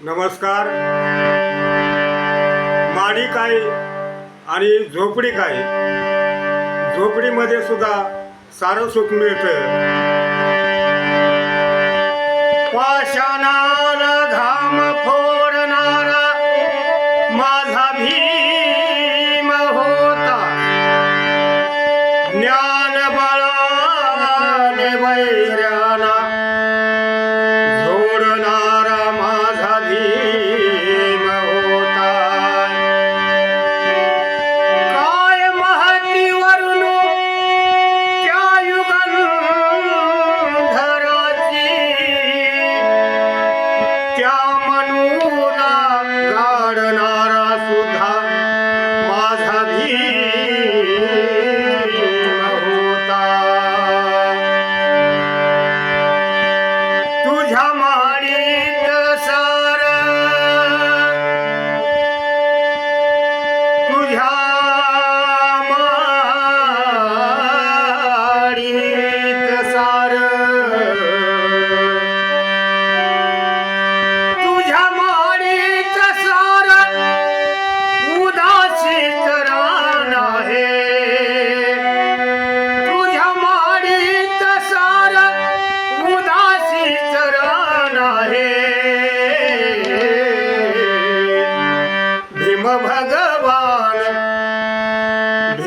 नमस्कार. माडी काय आणि झोपडी काय झोपडीमध्ये सुद्धा सारं सुख मिळतं पाषाणा সুধা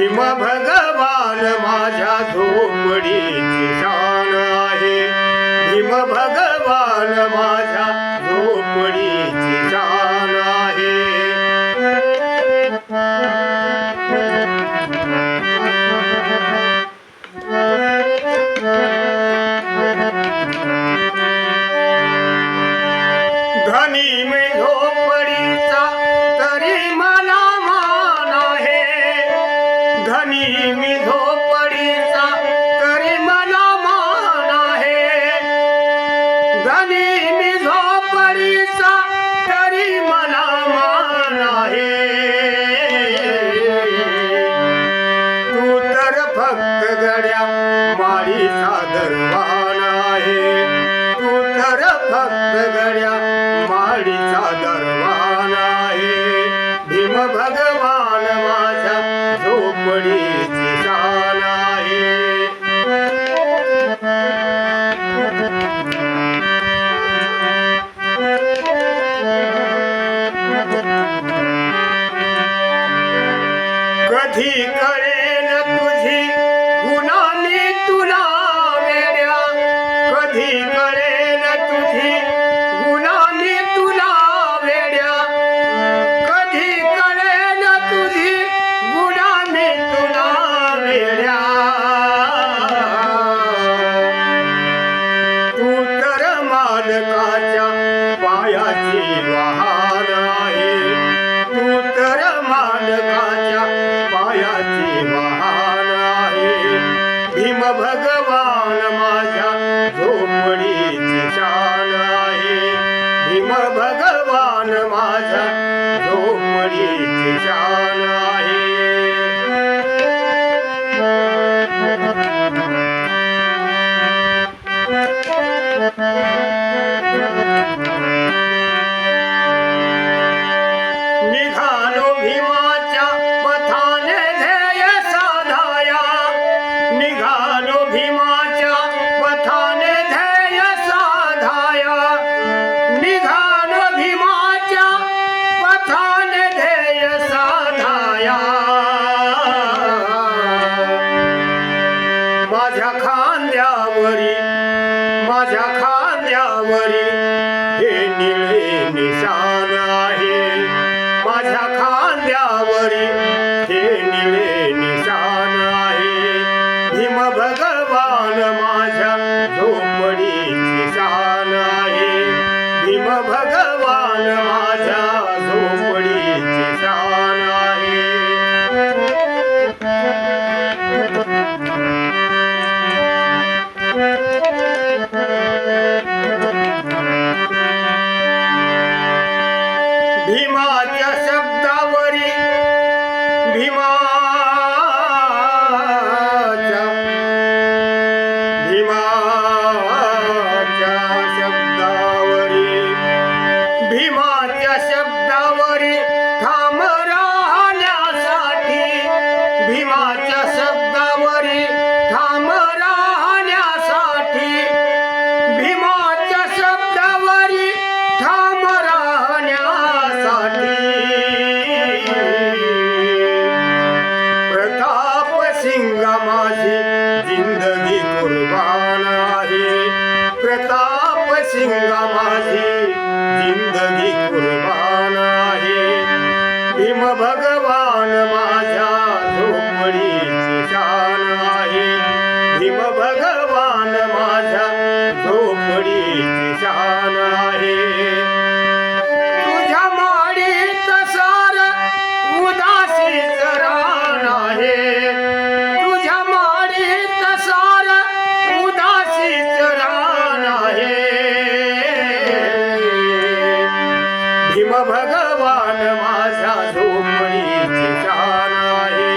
भीम भगवान माझ्या झोपडीची शान आहे. भीम भगवान माझ्या झोपडीची शान आहे. धनी मी झोपडीचा तरी धनी मी झोपडीचा तरी मला मान आहे. तू तर फक्त गड्या माडीचा दरवान आहे. तू तर फक्त गड्या माडीचा दरवान आहे. भीम भगवान माझी कळेल तुझी गुणानी तुला वेड्या? कधी कळेल तुझी गुणानी तुला वेड्या? कधी कळेल तुझी गुणानी तुला वेड्या? तू तर मालकाच्या पायाची वाहन आहे. तू तर मालकाच्या पायाची वाहन आहे. भीम भगवान माझ्या झोपडीची शान आहे. भीम भगवान माझ्या झोपडीची शान आहे. हे निळे निशान आहे. माझ्या खांद्यावरी 今 प्रताप सिंगा माझी जिंदगी कुर्बान आहे. भीम भगवान मा भगवान माझ्या झोपडीची शान आहे.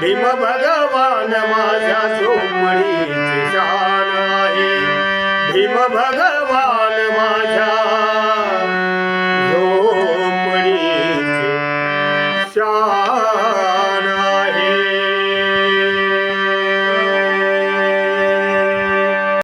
भीम भगवान माझ्या झोपडीची शान आहे. भीम भगवान माझ्या